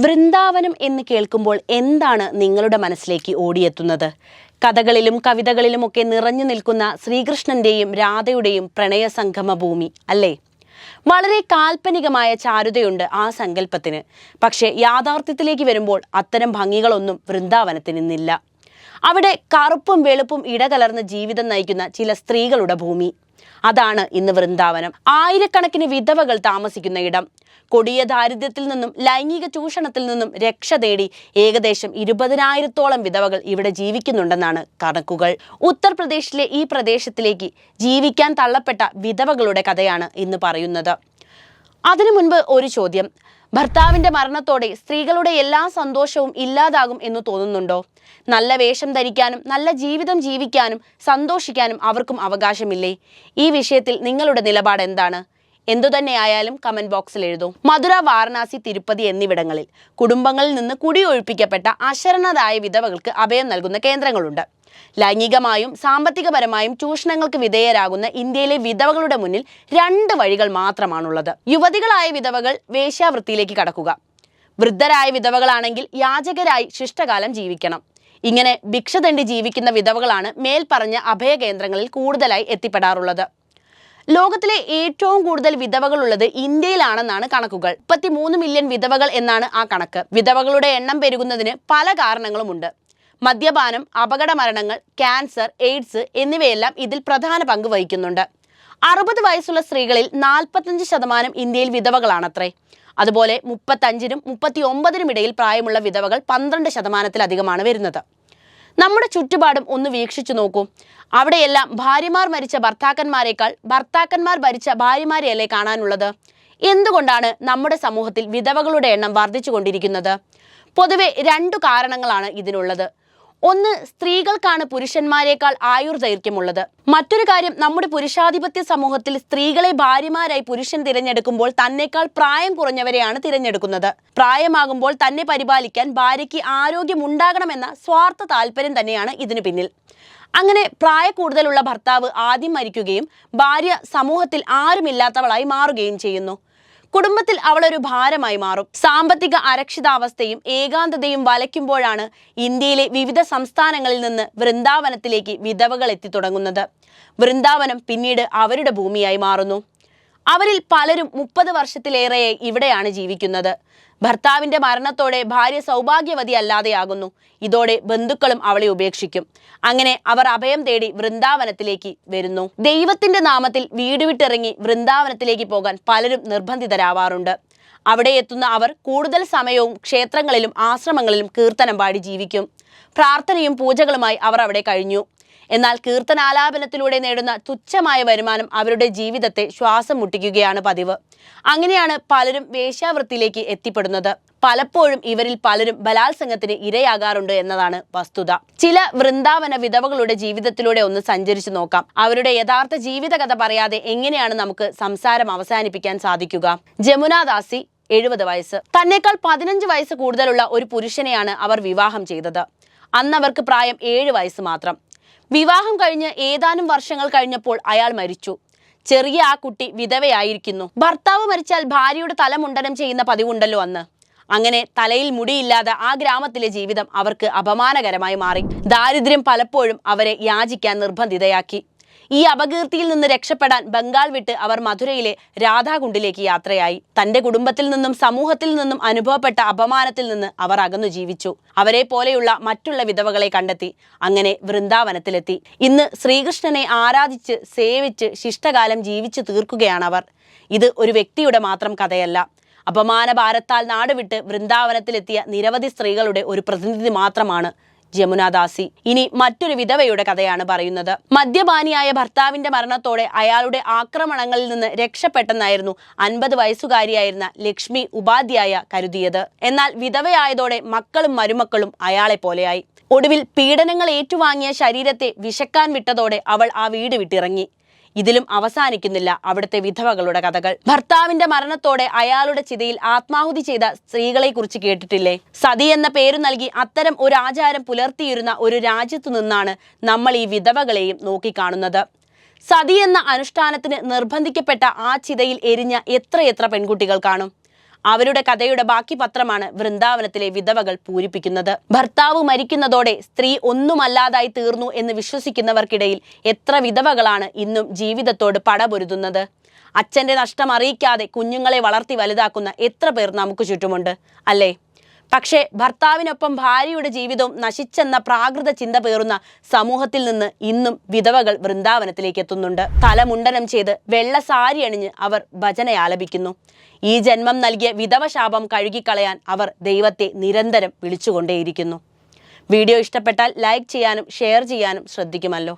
വൃന്ദാവനം എന്ന് കേൾക്കുമ്പോൾ എന്താണ് നിങ്ങളുടെ മനസ്സിലേക്ക് ഓടിയെത്തുന്നത്? കഥകളിലും കവിതകളിലുമൊക്കെ നിറഞ്ഞു നിൽക്കുന്ന ശ്രീകൃഷ്ണന്റെയും രാധയുടെയും പ്രണയ സംഗമ ഭൂമി അല്ലേ? വളരെ കാൽപ്പനികമായ ചാരുതയുണ്ട് ആ സങ്കല്പത്തിന്. പക്ഷേ യാഥാർത്ഥ്യത്തിലേക്ക് വരുമ്പോൾ അത്തരം ഭംഗികളൊന്നും വൃന്ദാവനത്തിന് ഇന്നില്ല അവിടെ കറുപ്പും വെളുപ്പും ഇടകലർന്ന ജീവിതം നയിക്കുന്ന ചില സ്ത്രീകളുടെ ഭൂമി. അതാണ് ഇന്ന് വൃന്ദാവനം. ആയിരക്കണക്കിന് വിധവകൾ താമസിക്കുന്ന ഇടം. കൊടിയ ദാരിദ്ര്യത്തിൽ നിന്നും ലൈംഗിക ചൂഷണത്തിൽ നിന്നും രക്ഷ തേടി ഏകദേശം ഇരുപതിനായിരത്തോളം വിധവകൾ ഇവിടെ ജീവിക്കുന്നുണ്ടെന്നാണ് കണക്കുകൾ. ഉത്തർപ്രദേശിലെ ഈ പ്രദേശത്തിലേക്ക് ജീവിക്കാൻ തള്ളപ്പെട്ട വിധവകളുടെ കഥയാണ് ഇന്ന് പറയുന്നത്. അതിനു മുൻപ് ഒരു ചോദ്യം. ഭർത്താവിന്റെ മരണത്തോടെ സ്ത്രീകളുടെ എല്ലാ സന്തോഷവും ഇല്ലാതാകും എന്ന് തോന്നുന്നുണ്ടോ? നല്ല വേഷം ധരിക്കാനും നല്ല ജീവിതം ജീവിക്കാനും സന്തോഷിക്കാനും അവർക്കും അവകാശമില്ലേ? ഈ വിഷയത്തിൽ നിങ്ങളുടെ നിലപാട് എന്താണ്? എന്തുതന്നെയായാലും കമന്റ് ബോക്സിൽ എഴുതൂ. മധുര വാരണാസി തിരുപ്പതി എന്നിവിടങ്ങളിൽ കുടുംബങ്ങളിൽ നിന്ന് കുടിയൊഴിപ്പിക്കപ്പെട്ട അശരണരായ വിധവകൾക്ക് അഭയം നൽകുന്ന കേന്ദ്രങ്ങളുണ്ട്. ലൈംഗികമായും സാമ്പത്തികപരമായും ചൂഷണങ്ങൾക്ക് വിധേയരാകുന്ന ഇന്ത്യയിലെ വിധവകളുടെ മുന്നിൽ രണ്ട് വഴികൾ മാത്രമാണുള്ളത്. യുവതികളായ വിധവകൾ വേശ്യാവൃത്തിയിലേക്ക് കടക്കുക. വൃദ്ധരായ വിധവകളാണെങ്കിൽ യാചകരായി ശിഷ്ടകാലം ജീവിക്കണം. ഇങ്ങനെ ഭിക്ഷ തണ്ടി ജീവിക്കുന്ന വിധവകളാണ് മേൽപ്പറഞ്ഞ അഭയകേന്ദ്രങ്ങളിൽ കൂടുതലായി എത്തിപ്പെടാറുള്ളത്. ലോകത്തിലെ ഏറ്റവും കൂടുതൽ വിധവകളുള്ളത് ഇന്ത്യയിലാണെന്നാണ് കണക്കുകൾ. മുപ്പത്തിമൂന്ന് മില്യൺ വിധവകൾ എന്നാണ് ആ കണക്ക്. വിധവകളുടെ എണ്ണം പെരുകുന്നതിന് പല കാരണങ്ങളുമുണ്ട്. മദ്യപാനം അപകട മരണങ്ങൾ ക്യാൻസർ എയ്ഡ്സ് എന്നിവയെല്ലാം ഇതിൽ പ്രധാന പങ്ക് വഹിക്കുന്നുണ്ട്. അറുപത് വയസ്സുള്ള സ്ത്രീകളിൽ നാൽപ്പത്തഞ്ച് ശതമാനം ഇന്ത്യയിൽ വിധവകളാണത്രേ. അതുപോലെ മുപ്പത്തഞ്ചിനും മുപ്പത്തി ഒമ്പതിനും ഇടയിൽ പ്രായമുള്ള വിധവകൾ പന്ത്രണ്ട് ശതമാനത്തിലധികമാണ് വരുന്നത്. നമ്മുടെ ചുറ്റുപാടും ഒന്ന് വീക്ഷിച്ചു നോക്കൂ. അവിടെയെല്ലാം ഭാര്യമാർ മരിച്ച ഭർത്താക്കന്മാരെക്കാൾ ഭർത്താക്കന്മാർ ഭരിച്ച ഭാര്യമാരെയല്ലേ കാണാനുള്ളത്? എന്തുകൊണ്ടാണ് നമ്മുടെ സമൂഹത്തിൽ വിധവകളുടെ എണ്ണം വർദ്ധിച്ചു കൊണ്ടിരിക്കുന്നത് പൊതുവെ രണ്ടു കാരണങ്ങളാണ് ഇതിനുള്ളത്. ഒന്ന് സ്ത്രീകൾക്കാണ് പുരുഷന്മാരെക്കാൾ ആയുർ ദൈർഘ്യമുള്ളത്. മറ്റൊരു കാര്യം നമ്മുടെ പുരുഷാധിപത്യ സമൂഹത്തിൽ സ്ത്രീകളെ ഭാര്യമാരായി പുരുഷൻ തിരഞ്ഞെടുക്കുമ്പോൾ തന്നെക്കാൾ പ്രായം കുറഞ്ഞവരെയാണ് തിരഞ്ഞെടുക്കുന്നത്. പ്രായമാകുമ്പോൾ തന്നെ പരിപാലിക്കാൻ ഭാര്യയ്ക്ക് ആരോഗ്യമുണ്ടാകണമെന്ന സ്വാർത്ഥ താല്പര്യം തന്നെയാണ് ഇതിനു പിന്നിൽ. അങ്ങനെ പ്രായ കൂടുതലുള്ള ഭർത്താവ് ആദ്യം മരിക്കുകയും ഭാര്യ സമൂഹത്തിൽ ആരുമില്ലാത്തവളായി മാറുകയും ചെയ്യുന്നു. കുടുംബത്തിൽ അവളൊരു ഭാരമായി മാറും. സാമ്പത്തിക അരക്ഷിതാവസ്ഥയും ഏകാന്തതയും വലയ്ക്കുമ്പോഴാണ് ഇന്ത്യയിലെ വിവിധ സംസ്ഥാനങ്ങളിൽ നിന്ന് വൃന്ദാവനത്തിലേക്ക് വിധവകൾ എത്തി തുടങ്ങുന്നത്. വൃന്ദാവനം പിന്നീട് അവരുടെ ഭൂമിയായി മാറുന്നു. അവരിൽ പലരും മുപ്പത് വർഷത്തിലേറെയായി ഇവിടെയാണ് ജീവിക്കുന്നത്. ഭർത്താവിന്റെ മരണത്തോടെ ഭാര്യ സൗഭാഗ്യവതി അല്ലാതെയാകുന്നു ഇതോടെ ബന്ധുക്കളും അവളെ ഉപേക്ഷിക്കും. അങ്ങനെ അവർ അഭയം തേടി വൃന്ദാവനത്തിലേക്ക് വരുന്നു. ദൈവത്തിന്റെ നാമത്തിൽ വീട് വിട്ടിറങ്ങി വൃന്ദാവനത്തിലേക്ക് പോകാൻ പലരും നിർബന്ധിതരാവാറുണ്ട്. അവിടെ എത്തുന്ന അവർ കൂടുതൽ സമയവും ക്ഷേത്രങ്ങളിലും ആശ്രമങ്ങളിലും കീർത്തനം പാടി ജീവിക്കും. പ്രാർത്ഥനയും പൂജകളുമായി അവർ അവിടെ കഴിഞ്ഞു. എന്നാൽ കീർത്തനാലാപനത്തിലൂടെ നേടുന്ന തുച്ഛമായ വരുമാനം അവരുടെ ജീവിതത്തെ ശ്വാസം മുട്ടിക്കുകയാണ് പതിവ്. അങ്ങനെയാണ് പലരും വേശ്യാവൃത്തിയിലേക്ക് എത്തിപ്പെടുന്നത്. പലപ്പോഴും ഇവരിൽ പലരും ബലാത്സംഗത്തിന് ഇരയാകാറുണ്ട് എന്നതാണ് വസ്തുത. ചില വൃന്ദാവന വിധവകളുടെ ജീവിതത്തിലൂടെ ഒന്ന് സഞ്ചരിച്ചു നോക്കാം. അവരുടെ യഥാർത്ഥ ജീവിതകഥ പറയാതെ എങ്ങനെയാണ് നമുക്ക് സംസാരം അവസാനിപ്പിക്കാൻ സാധിക്കുക? ജമുനാദാസി എഴുപത് വയസ്സ്. തന്നെക്കാൾ പതിനഞ്ച് വയസ്സ് കൂടുതലുള്ള ഒരു പുരുഷനെയാണ് അവർ വിവാഹം ചെയ്തത്. അന്ന് അവർക്ക് പ്രായം ഏഴ് വയസ്സ് മാത്രം. വിവാഹം കഴിഞ്ഞ് ഏതാനും വർഷങ്ങൾ കഴിഞ്ഞപ്പോൾ അയാൾ മരിച്ചു. ചെറിയ ആ കുട്ടി വിധവയായിരിക്കുന്നു. ഭർത്താവ് മരിച്ചാൽ ഭാര്യയുടെ തല മുണ്ടനം ചെയ്യുന്ന പതിവുണ്ടല്ലോ അന്ന്. അങ്ങനെ തലയിൽ മുടിയില്ലാതെ ആ ഗ്രാമത്തിലെ ജീവിതം അവർക്ക് അപമാനകരമായി മാറി. ദാരിദ്ര്യം പലപ്പോഴും അവരെ യാചിക്കാൻ നിർബന്ധിതയാക്കി. ഈ അപകീർത്തിയിൽ നിന്ന് രക്ഷപ്പെടാൻ ബംഗാൾ വിട്ട് അവർ മധുരയിലെ രാധാകുണ്ടിലേക്ക് യാത്രയായി. തന്റെ കുടുംബത്തിൽ നിന്നും സമൂഹത്തിൽ നിന്നും അനുഭവപ്പെട്ട അപമാനത്തിൽ നിന്ന് അവർ അകന്നു ജീവിച്ചു. അവരെ പോലെയുള്ള മറ്റുള്ള വിധവകളെ കണ്ടെത്തി അങ്ങനെ വൃന്ദാവനത്തിലെത്തി. ഇന്ന് ശ്രീകൃഷ്ണനെ ആരാധിച്ച് സേവിച്ച് ശിഷ്ടകാലം ജീവിച്ചു തീർക്കുകയാണ് അവർ ഇത് ഒരു വ്യക്തിയുടെ മാത്രം കഥയല്ല. അപമാന ഭാരത്താൽ നാടുവിട്ട് വൃന്ദാവനത്തിലെത്തിയ നിരവധി സ്ത്രീകളുടെ ഒരു പ്രതിനിധി മാത്രമാണ് ജമുനാദാസി. ഇനി മറ്റൊരു വിധവയുടെ കഥയാണ് പറയുന്നത്. മദ്യപാനിയായ ഭർത്താവിന്റെ മരണത്തോടെ അയാളുടെ ആക്രമണങ്ങളിൽ നിന്ന് രക്ഷപ്പെട്ടെന്നായിരുന്നു അൻപത് വയസ്സുകാരിയായിരുന്ന ലക്ഷ്മി ഉപാധ്യായ കരുതിയത്. എന്നാൽ വിധവയായതോടെ മക്കളും മരുമക്കളും അയാളെ പോലെയായി ഒടുവിൽ പീഡനങ്ങൾ ഏറ്റുവാങ്ങിയ ശരീരത്തെ വിശക്കാൻ വിട്ടതോടെ അവൾ ആ വീട് വിട്ടിറങ്ങി. ഇതിലും അവസാനിക്കുന്നില്ല അവിടുത്തെ വിധവകളുടെ കഥകൾ. ഭർത്താവിന്റെ മരണത്തോടെ അയാളുടെ ചിതയിൽ ആത്മാഹുതി ചെയ്ത സ്ത്രീകളെ കുറിച്ച് കേട്ടിട്ടില്ലേ? സതി എന്ന പേരു നൽകി അത്തരം ഒരു ആചാരം പുലർത്തിയിരുന്ന ഒരു രാജ്യത്തു നിന്നാണ് നമ്മൾ ഈ വിധവകളെയും നോക്കിക്കാണുന്നത്. സതി എന്ന അനുഷ്ഠാനത്തിന് നിർബന്ധിക്കപ്പെട്ട ആ ചിതയിൽ എരിഞ്ഞ എത്രയെത്ര പെൺകുട്ടികൾ കാണും? അവരുടെ കഥയുടെ ബാക്കി പത്രമാണ് വൃന്ദാവനത്തിലെ വിധവകൾ പൂരിപ്പിക്കുന്നത്. ഭർത്താവ് മരിക്കുന്നതോടെ സ്ത്രീ ഒന്നുമല്ലാതായി തീർന്നു എന്ന് വിശ്വസിക്കുന്നവർക്കിടയിൽ എത്ര വിധവകളാണ് ഇന്നും ജീവിതത്തോട് പടപൊരുതുന്നത്? അച്ഛന്റെ നഷ്ടം അറിയിക്കാതെ കുഞ്ഞുങ്ങളെ വളർത്തി വലുതാക്കുന്ന എത്ര പേർ നമുക്ക് ചുറ്റുമുണ്ട്? അല്ലേ? പക്ഷേ ഭർത്താവിനൊപ്പം ഭാര്യയുടെ ജീവിതവും നശിച്ചെന്ന പ്രാകൃത ചിന്ത പേറുന്ന സമൂഹത്തിൽ നിന്ന് ഇന്നും വിധവകൾ വൃന്ദാവനത്തിലേക്ക് എത്തുന്നുണ്ട്. തലമുണ്ടനം ചെയ്ത് വെള്ള സാരി അണിഞ്ഞ് അവർ ഭജന ആലപിക്കുന്നു. ഈ ജന്മം നൽകിയ വിധവശാപം കഴുകിക്കളയാൻ അവർ ദൈവത്തെ നിരന്തരം വിളിച്ചുകൊണ്ടേയിരിക്കുന്നു. വീഡിയോ ഇഷ്ടപ്പെട്ടാൽ ലൈക്ക് ചെയ്യാനും ഷെയർ ചെയ്യാനും ശ്രദ്ധിക്കുമല്ലോ.